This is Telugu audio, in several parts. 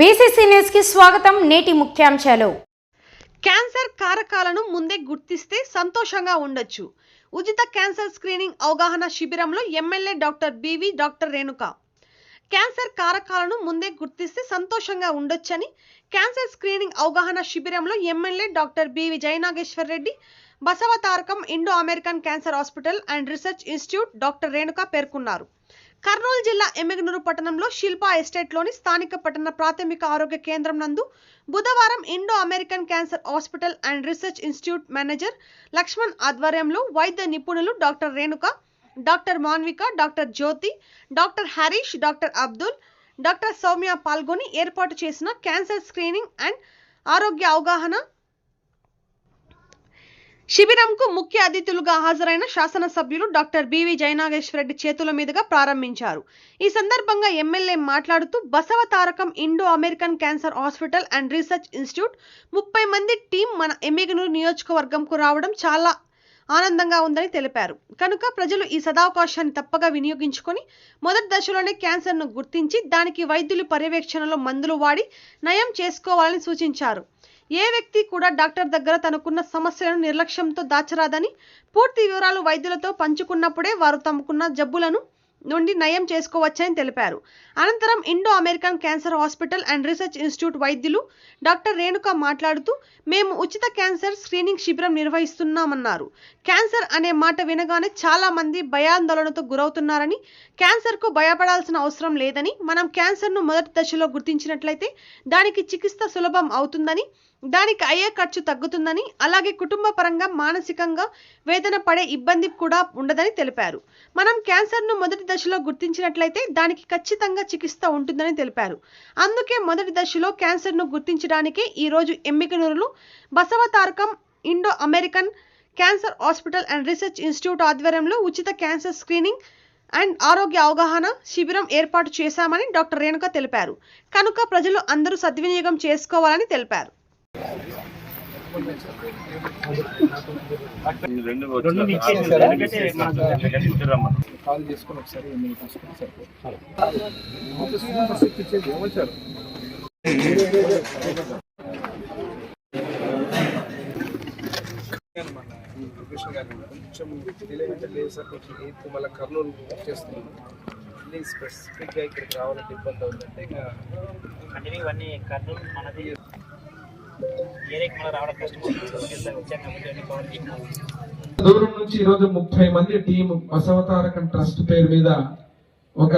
బీసీసీ న్యూస్కి స్వాగతం నేటి ముఖ్యాంశాలు. క్యాన్సర్ కారకాలను ముందే గుర్తిస్తే సంతోషంగా ఉండొచ్చు. ఉచిత క్యాన్సర్ స్క్రీనింగ్ అవగాహన శిబిరంలో MLA doctor BV doctor Renuka. Cancer కారకాలను ముందే గుర్తిస్తే సంతోషంగా ఉండొచ్చని క్యాన్సర్ స్క్రీనింగ్ అవగాహన శిబిరంలో MLA doctor BV Jayanageshwar Reddy Basava Tarakam Indo American cancer hospital and research institute doctor Renuka పేర్కొన్నారు. కర్నూలు జిల్లా ఎమ్మిగనూరు పట్టణంలో శిల్పా ఎస్టేట్లోని స్థానిక పట్టణ ప్రాథమిక ఆరోగ్య కేంద్రం నందు బుధవారం Indo American cancer hospital and research institute manager Lakshman ఆధ్వర్యంలో వైద్య నిపుణులు doctor Renuka doctor Manvika doctor Jyothi doctor Harish doctor Abdul doctor Soumya పాల్గొని ఏర్పాటు చేసిన క్యాన్సర్ స్క్రీనింగ్ అండ్ ఆరోగ్య అవగాహన శిబిరంకు ముఖ్య అతిథులుగా హాజరైన శాసనసభ్యులు డాక్టర్ బివి జయనాగేశ్వరరెడ్డి చేతుల మీదుగా ప్రారంభించారు. ఈ సందర్భంగా ఎమ్మెల్యే మాట్లాడుతూ Basava Tarakam Indo American cancer hospital and research institute ముప్పై మంది టీం మన ఎమ్మిగనూరు నియోజకవర్గంకు రావడం చాలా ఆనందంగా ఉందని తెలిపారు. కనుక ప్రజలు ఈ సదావకాశాన్ని తప్పగా వినియోగించుకొని మొదటి దశలోనే క్యాన్సర్ను గుర్తించి దానికి వైద్యులు పర్యవేక్షణలో మందులు వాడి నయం చేసుకోవాలని సూచించారు. ఏ వ్యక్తి కూడా డాక్టర్ దగ్గర తనకున్న సమస్యలను నిర్లక్ష్యంతో దాచరాదని పూర్తి వివరాలు వైద్యులతో పంచుకున్నప్పుడే వారు తమకున్న జబ్బులను నుండి నయం చేసుకోవచ్చని తెలిపారు. అనంతరం Indo American cancer hospital and research institute వైద్యులు డాక్టర్ రేణుక మాట్లాడుతూ మేము ఉచిత క్యాన్సర్ స్క్రీనింగ్ శిబిరం నిర్వహిస్తున్నామన్నారు. క్యాన్సర్ అనే మాట వినగానే చాలా మంది భయాందోళనతో గురవుతున్నారని క్యాన్సర్కు భయపడాల్సిన అవసరం లేదని మనం క్యాన్సర్ను మొదటి దశలో గుర్తించినట్లయితే దానికి చికిత్స సులభం అవుతుందని దానికి అయ్యే ఖర్చు తగ్గుతుందని అలాగే కుటుంబ పరంగా మానసికంగా వేదన పడే ఇబ్బంది కూడా ఉండదని తెలిపారు. మనం క్యాన్సర్ను మొదటి దశలో గుర్తించినట్లయితే దానికి ఖచ్చితంగా చికిత్స ఉంటుందని తెలిపారు. అందుకే మొదటి దశలో క్యాన్సర్ను గుర్తించడానికే ఈరోజు ఎమ్మికనూరులో Basava Tarakam Indo American cancer hospital and research institute ఆధ్వర్యంలో ఉచిత క్యాన్సర్ స్క్రీనింగ్ అండ్ ఆరోగ్య అవగాహన శిబిరం ఏర్పాటు చేశామని డాక్టర్ రేణుక తెలిపారు. కనుక ప్రజలు అందరూ సద్వినియోగం చేసుకోవాలని తెలిపారు రెండు రెండు వచ్చిన ఇచ్చేసి తర్వాత ఎందుకంటే ఇచ్చేసి మనకు అందుకని కుదిరమ్మను. కాల్ చేసుకొని ఒకసారి ఏమొచ్చారు కృష్ణ గారు కొంచెం డిలే అంటే లేదు సార్ కొంచెం ఎయిత్ మళ్ళీ కర్నూలు చేస్తున్నాను మళ్ళీ స్పెసిఫిక్గా ఇక్కడికి రావాలంటే ఇబ్బంది అవుతుందంటే ఇంకా అంటే ఇవన్నీ కర్నూలు మనది ఏరియాకి రావడం కష్టం కాబట్టి అన్ని కవర్ దూరం నుంచి ఈరోజు ముప్పై మంది టీం బసవతారకం ట్రస్ట్ పేరు మీద ఒక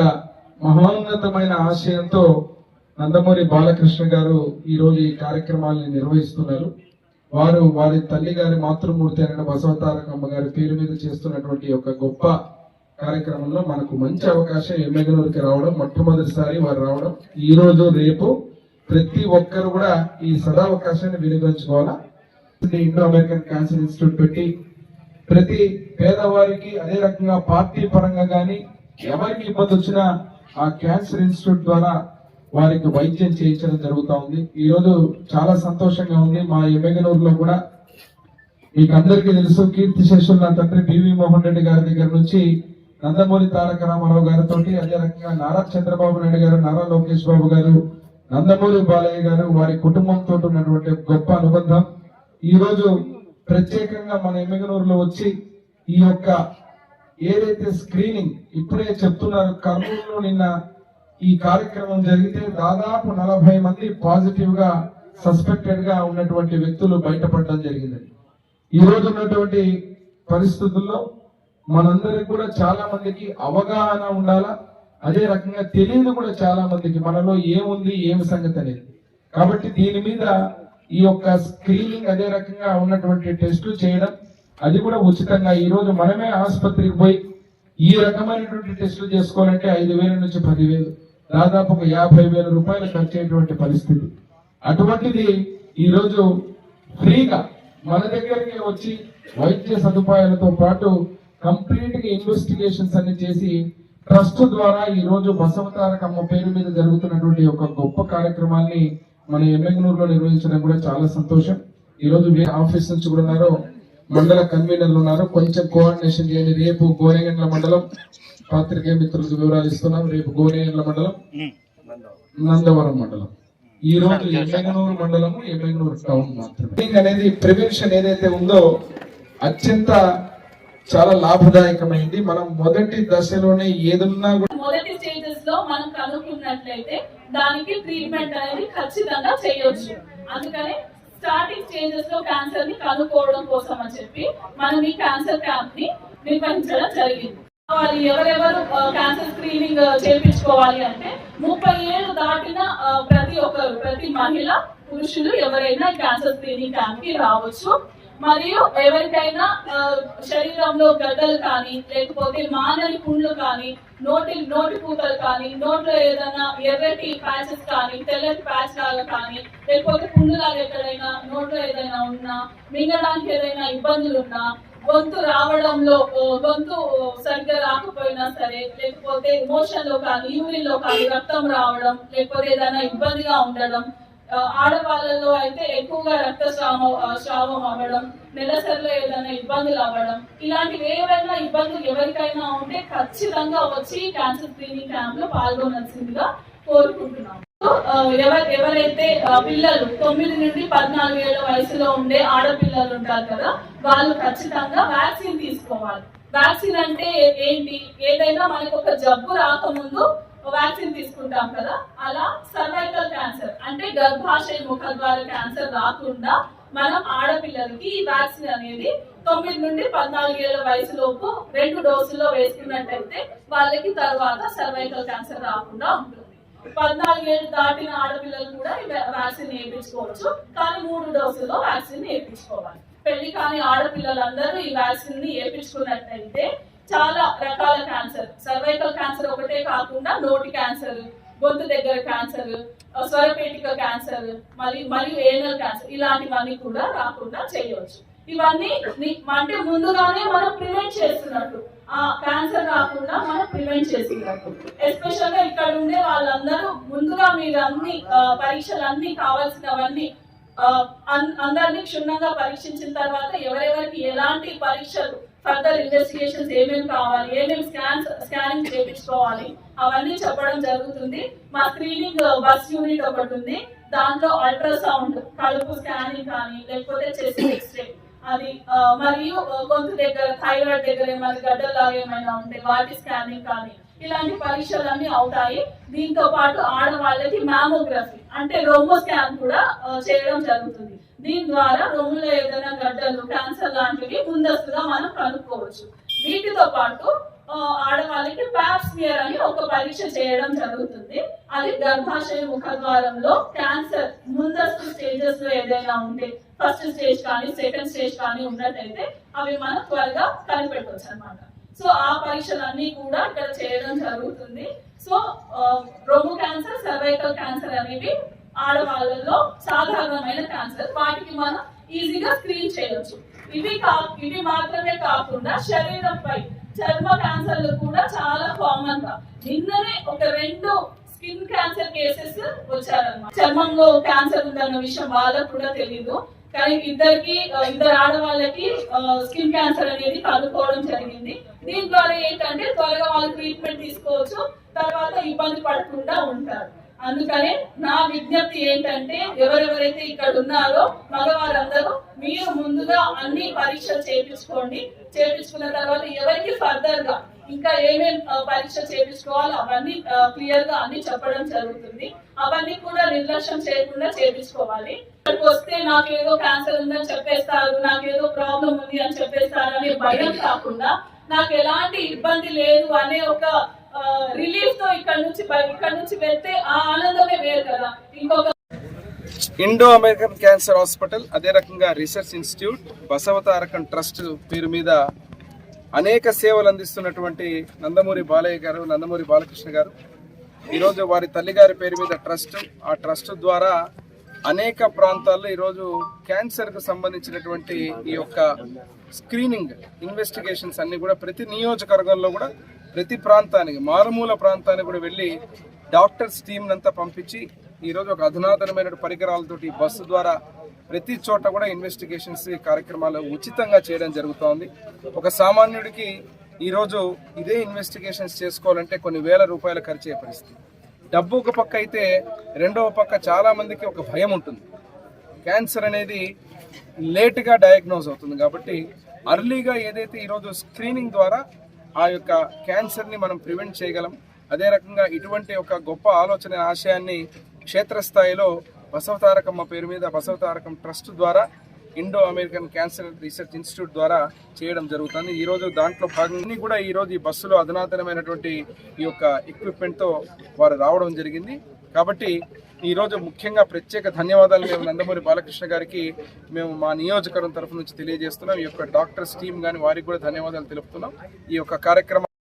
మహోన్నతమైన ఆశయంతో నందమూరి బాలకృష్ణ గారు ఈరోజు ఈ కార్యక్రమాలను నిర్వహిస్తున్నారు. వారు వారి తల్లి గారి మాతృమూర్తి అయిన బసవతారకమ్మ గారి పేరు మీద చేస్తున్నటువంటి ఒక గొప్ప కార్యక్రమంలో మనకు మంచి అవకాశం ఎమ్మెగనూరుకి రావడం మొట్టమొదటిసారి వారు రావడం. ఈ రోజు రేపు ప్రతి ఒక్కరు కూడా ఈ సదావకాశాన్ని వినియోగించుకోవాలా ఇండో అమెరికన్ క్యాన్సర్ ఇన్స్టిట్యూట్ పెట్టి ప్రతి పేదవారికి అదే రకంగా పార్టీ పరంగా కానీ ఎవరికి ఇబ్బంది వచ్చినా ఆ క్యాన్సర్ ఇన్స్టిట్యూట్ ద్వారా వారికి వైద్యం చేయించడం జరుగుతూ ఉంది. ఈ రోజు చాలా సంతోషంగా ఉంది. మా ఎమ్మెగనూరులో కూడా మీకు అందరికీ తెలుసు కీర్తి శేషులు నా తండ్రి బివి మోహన్ రెడ్డి గారి దగ్గర నుంచి నందమూరి తారక రామారావు గారితో అదే రకంగా నారా చంద్రబాబు నాయుడు గారు నారా లోకేష్ బాబు గారు నందమూరి బాలయ్య గారు వారి కుటుంబంతో ఉన్నటువంటి గొప్ప అనుబంధం. ఈరోజు ప్రత్యేకంగా మన ఎమ్మెగనూరులో వచ్చి ఈ యొక్క ఏదైతే స్క్రీనింగ్ ఇప్పుడే చెప్తున్నారు కర్నూలులో నిన్న ఈ కార్యక్రమం జరిగితే దాదాపు నలభై మంది పాజిటివ్గా సస్పెక్టెడ్గా ఉన్నటువంటి వ్యక్తులు బయటపడడం జరిగిందండి ఈ రోజు ఉన్నటువంటి పరిస్థితుల్లో మనందరికి కూడా చాలా మందికి అవగాహన ఉండాలా? అదే రకంగా తెలియదు కూడా చాలా మందికి మనలో ఏముంది ఏమి సంగతి అనేది. కాబట్టి దీని మీద ఈ యొక్క స్క్రీనింగ్ అదే రకంగా ఉన్నటువంటి టెస్టులు చేయడం అది కూడా ఉచితంగా. ఈ రోజు మనమే ఆసుపత్రికి పోయి ఈ రకమైనటువంటి టెస్టులు చేసుకోవాలంటే ఐదు వేల నుంచి పదివేలు దాదాపు ఒక యాభై వేల రూపాయలు ఖర్చు అయ్యేటువంటి పరిస్థితి. అటువంటిది ఈరోజు ఫ్రీగా మన దగ్గరికి వచ్చి వైద్య సదుపాయాలతో పాటు కంప్లీట్గా ఇన్వెస్టిగేషన్స్ అన్ని చేసి ట్రస్ట్ ద్వారా ఈ రోజు బసవతారకమ్మ పేరు మీద జరుగుతున్నటువంటి ఒక గొప్ప కార్యక్రమాన్ని మన ఎమ్మెగనూరులో నిర్వహించడం కూడా చాలా సంతోషం. ఈ రోజు మీ ఆఫీస్ నుంచి కూడా ఉన్నారు. మండల కన్వీనర్లు ఉన్నారు. కొంచెం కోఆర్డినేషన్ చేయండి. రేపు గోనెగండ్ల మండలం పాత్రికేయ మిత్రులకు వివరాలు ఇస్తున్నాం. రేపు గోనెగండ్ల మండలం నందవరం మండలం. ఈ రోజు ఎమ్మెగనూరు మండలము ఎమ్మెగనూరు టౌన్ మాత్రమే. అనేది ప్రివెన్షన్ ఏదైతే ఉందో అత్యంత చాలా లాభదాయకమైంది. మనం మొదటి దశలోనే ఏదున్నా కూడా మొదటి స్టేజెస్లో మనం కనుక్కున్నట్లయితే దానికి ట్రీట్మెంట్ అనేది ఖచ్చితంగా చేయొచ్చు. అందుకనే స్టార్టింగ్ స్టేజెస్లో క్యాన్సర్ని కనుక్కోవడం కోసం అని చెప్పి మనం ఈ క్యాన్సర్ క్యాంప్ని నిర్వహించడం జరిగింది. వాళ్ళు ఎవరెవరు క్యాన్సర్ స్క్రీనింగ్ చేయించుకోవాలి అంటే ముప్పై ఏళ్ళు దాటిన ప్రతి ఒక్కరు ప్రతి మహిళ పురుషులు ఎవరైనా క్యాన్సర్ స్క్రీనింగ్ క్యాంప్కి రావచ్చు. మరియు ఎవరికైనా శరీరంలో గడ్డలు కానీ లేకపోతే మానని పుండ్లు కానీ నోటి నోటి పూతలు కానీ నోట్లో ఏదైనా ఎర్రటి ప్యాచెస్ కానీ తెల్లటి ప్యాచ్ లాగా కానీ లేకపోతే పుండ్లు లాగా ఎక్కడైనా నోట్లో ఏదైనా ఉన్నా మింగడానికి ఏదైనా ఇబ్బందులు ఉన్నా గొంతు రావడంలో గొంతు సరిగ్గా రాకపోయినా సరే లేకపోతే ఎమోషన్లో కానీ యూరిన్లో కానీ రక్తం రావడం లేకపోతే ఏదైనా ఇబ్బందిగా ఉండడం ఆడవాళ్ళలో అయితే ఎక్కువగా రక్తస్రావం స్రావం అవ్వడం నెలసరిలో ఏదైనా ఇబ్బందులు అవ్వడం ఇలాంటివి ఏవైనా ఇబ్బందులు ఎవరికైనా ఉంటే ఖచ్చితంగా వచ్చి క్యాన్సర్ స్క్రీనింగ్ క్యాంప్లో పాల్గొనాల్సిందిగా కోరుకుంటున్నాం. ఎవరు ఎవరైతే పిల్లలు తొమ్మిది నుండి పద్నాలుగు ఏళ్ళ వయసులో ఉండే ఆడపిల్లలు ఉంటారు కదా వాళ్ళు ఖచ్చితంగా వ్యాక్సిన్ తీసుకోవాలి. వ్యాక్సిన్ అంటే ఏంటి? ఏదైనా మనకు ఒక జబ్బు రాకముందు వ్యాక్సిన్ తీసుకుంటాం కదా అలా సర్వైకల్ క్యాన్సర్ అంటే గర్భాశయ ముఖద్వార క్యాన్సర్ రాకుండా మనం ఆడపిల్లలకి ఈ వ్యాక్సిన్ అనేది తొమ్మిది నుండి పద్నాలుగు ఏళ్ళ వయసులోపు రెండు డోసుల్లో వేసుకున్నట్టయితే వాళ్ళకి తర్వాత సర్వైకల్ క్యాన్సర్ రాకుండా ఉంటుంది. పద్నాలుగు ఏళ్ళు దాటిన ఆడపిల్లలు కూడా ఈ వ్యాక్సిన్ వేయించుకోవచ్చు కానీ మూడు డోసుల్లో వ్యాక్సిన్ వేయించుకోవాలి పెళ్ళి కాని ఆడపిల్లలందరూ ఈ వ్యాక్సిన్ని వేయించుకున్నట్టయితే చాలా రకాల క్యాన్సర్ సర్వైకల్ క్యాన్సర్ ఒకటే కాకుండా నోటి క్యాన్సర్ గొంతు దగ్గర క్యాన్సర్ స్వరపేటిక క్యాన్సర్ మరియు మరియు ఏనల్ క్యాన్సర్ ఇలాంటివన్నీ కూడా రాకుండా చేయవచ్చు. ఇవన్నీ అంటే ముందుగానే మనం ప్రివెంట్ చేస్తున్నట్టు. ఆ క్యాన్సర్ రాకుండా మనం ప్రివెంట్ చేస్తున్నట్టు. ఎస్పెషల్గా ఇక్కడ ఉండే వాళ్ళందరూ ముందుగా మీరు అన్ని పరీక్షలు అన్ని కావాల్సినవన్నీ అందరినీ క్షుణ్ణంగా పరీక్షించిన తర్వాత ఎవరెవరికి ఎలాంటి పరీక్షలు ఫర్దర్ ఇన్వెస్టిగేషన్స్ ఏమేమి కావాలి ఏమేమి స్కాన్స్ స్కానింగ్ చేయించుకోవాలి అవన్నీ చెప్పడం జరుగుతుంది. మా స్క్రీనింగ్ బస్ యూనిట్ ఒకటి ఉంది. దాంట్లో అల్ట్రాసౌండ్ కడుపు స్కానింగ్ కానీ లేకపోతే చెస్ట్ ఎక్స్రే అది మరియు గొంతు దగ్గర థైరాయిడ్ దగ్గర ఏమైనా గడ్డలాగా ఏమైనా ఉంటే వాటి స్కానింగ్ కానీ ఇలాంటి పరీక్షలన్నీ అవుతాయి. దీంతో పాటు ఆడవాళ్ళకి మ్యామోగ్రఫీ అంటే రొమ్ము స్కాన్ కూడా చేయడం జరుగుతుంది. దీని ద్వారా రొమ్ములో ఏదైనా గడ్డలు క్యాన్సర్ లాంటివి ముందస్తుగా మనం కనుక్కోవచ్చు. వీటితో పాటు ఆడవాళ్ళకి ప్యాప్స్మియర్ అని ఒక పరీక్ష చేయడం జరుగుతుంది. అది గర్భాశయ ముఖద్వారంలో క్యాన్సర్ ముందస్తు స్టేజెస్లో ఏదైనా ఉంటే ఫస్ట్ స్టేజ్ కానీ సెకండ్ స్టేజ్ కానీ ఉన్నట్టయితే అవి మనం త్వరగా కనిపెట్టవచ్చు అన్నమాట సో ఆ పరీక్షలన్నీ కూడా ఇక్కడ చేయడం జరుగుతుంది. సో రొమ్ము క్యాన్సర్ సర్వైకల్ క్యాన్సర్ అనేవి ఆడవాళ్ళలో సాధారణమైన క్యాన్సర్. వాటికి మనం ఈజీగా స్క్రీన్ చేయొచ్చు. ఇవి కా ఇవి మాత్రమే కాకుండా శరీరంపై చర్మ క్యాన్సర్లు కూడా చాలా కామన్గా. నిన్ననే ఒక రెండు స్కిన్ క్యాన్సర్ కేసెస్ వచ్చారన్నమాట. చర్మంలో క్యాన్సర్ ఉందన్న విషయం వాళ్ళకు కూడా తెలియదు కానీ ఇద్దరికి ఇద్దరు ఆడవాళ్ళకి స్కిన్ క్యాన్సర్ అనేది కనుక్కోవడం జరిగింది. దీని ద్వారా ఏంటంటే త్వరగా వాళ్ళు ట్రీట్మెంట్ తీసుకోవచ్చు తర్వాత ఇబ్బంది పడకుండా ఉంటారు. అందుకనే నా విజ్ఞప్తి ఏంటంటే ఎవరెవరైతే ఇక్కడ ఉన్నారో మగవారందరూ మీరు ముందుగా అన్ని పరీక్షలు చేపించుకోండి. చేపించుకున్న తర్వాత ఎవరికి ఫర్దర్గా ఇంకా ఏమేమి పరీక్ష చేయించుకోవాలో అవన్నీ క్లియర్గా అన్ని చెప్పడం జరుగుతుంది. అవన్నీ కూడా నిర్లక్ష్యం చేయకుండా చేయించుకోవాలి ఇక్కడికి వస్తే నాకేదో క్యాన్సర్ ఉందని చెప్పేస్తారు నాకేదో ప్రాబ్లం ఉంది అని చెప్పేస్తారు అనే భయం కాకుండా నాకు ఎలాంటి ఇబ్బంది లేదు అనే ఒక రిలీఫ్తో ఇక్కడ నుంచి ఇక్కడ నుంచి వెళ్తే ఆ ఆనందమే వేరు కదా. ఇంకొక ఇండో అమెరికన్ క్యాన్సర్ హాస్పిటల్ అదే రకంగా రీసెర్చ్ ఇన్స్టిట్యూట్ బసవతారకం ట్రస్ట్ పేరు మీద అనేక సేవలు అందిస్తున్నటువంటి నందమూరి బాలయ్య గారు నందమూరి బాలకృష్ణ గారు. ఈరోజు వారి తల్లిగారి పేరు మీద ట్రస్ట్. ఆ ట్రస్ట్ ద్వారా అనేక ప్రాంతాల్లో ఈరోజు క్యాన్సర్కు సంబంధించినటువంటి ఈ యొక్క స్క్రీనింగ్ ఇన్వెస్టిగేషన్స్ అన్నీ కూడా ప్రతి నియోజకవర్గంలో కూడా ప్రతి ప్రాంతానికి మారుమూల ప్రాంతానికి కూడా వెళ్ళి డాక్టర్స్ టీంనంతా పంపించి ఈరోజు ఒక అధునాతనమైన పరికరాలతోటి బస్సు ద్వారా ప్రతి చోట కూడా ఇన్వెస్టిగేషన్స్ కార్యక్రమాలు ఉచితంగా చేయడం జరుగుతోంది. ఒక సామాన్యుడికి ఈరోజు ఇదే ఇన్వెస్టిగేషన్స్ చేసుకోవాలంటే కొన్ని వేల రూపాయలు ఖర్చు అయ్యే పరిస్థితి. డబ్బు ఒక పక్క అయితే రెండవ పక్క చాలామందికి ఒక భయం ఉంటుంది. క్యాన్సర్ అనేది లేట్గా డయాగ్నోజ్ అవుతుంది కాబట్టి అర్లీగా ఏదైతే ఈరోజు స్క్రీనింగ్ ద్వారా ఆ యొక్క క్యాన్సర్ని మనం ప్రివెంట్ చేయగలం అదే రకంగా ఇటువంటి ఒక గొప్ప ఆలోచన ఆశయాన్ని క్షేత్రస్థాయిలో బసవతారకమ్మ పేరు మీద బసవతారకం ట్రస్ట్ ద్వారా Indo American cancer research institute ద్వారా చేయడం జరుగుతుంది. ఈ రోజు దాంట్లో భాగంగా కూడా ఈరోజు ఈ బస్సులో అధునాతనమైనటువంటి ఈ యొక్క ఎక్విప్మెంట్తో వారు రావడం జరిగింది. కాబట్టి ఈరోజు ముఖ్యంగా ప్రత్యేక ధన్యవాదాలు మేము నందమూరి బాలకృష్ణ గారికి మేము మా నియోజకవర్గం తరఫు నుంచి తెలియజేస్తున్నాం. ఈ యొక్క డాక్టర్స్ టీం కానీ వారికి కూడా ధన్యవాదాలు తెలుపుతున్నాం. ఈ యొక్క కార్యక్రమం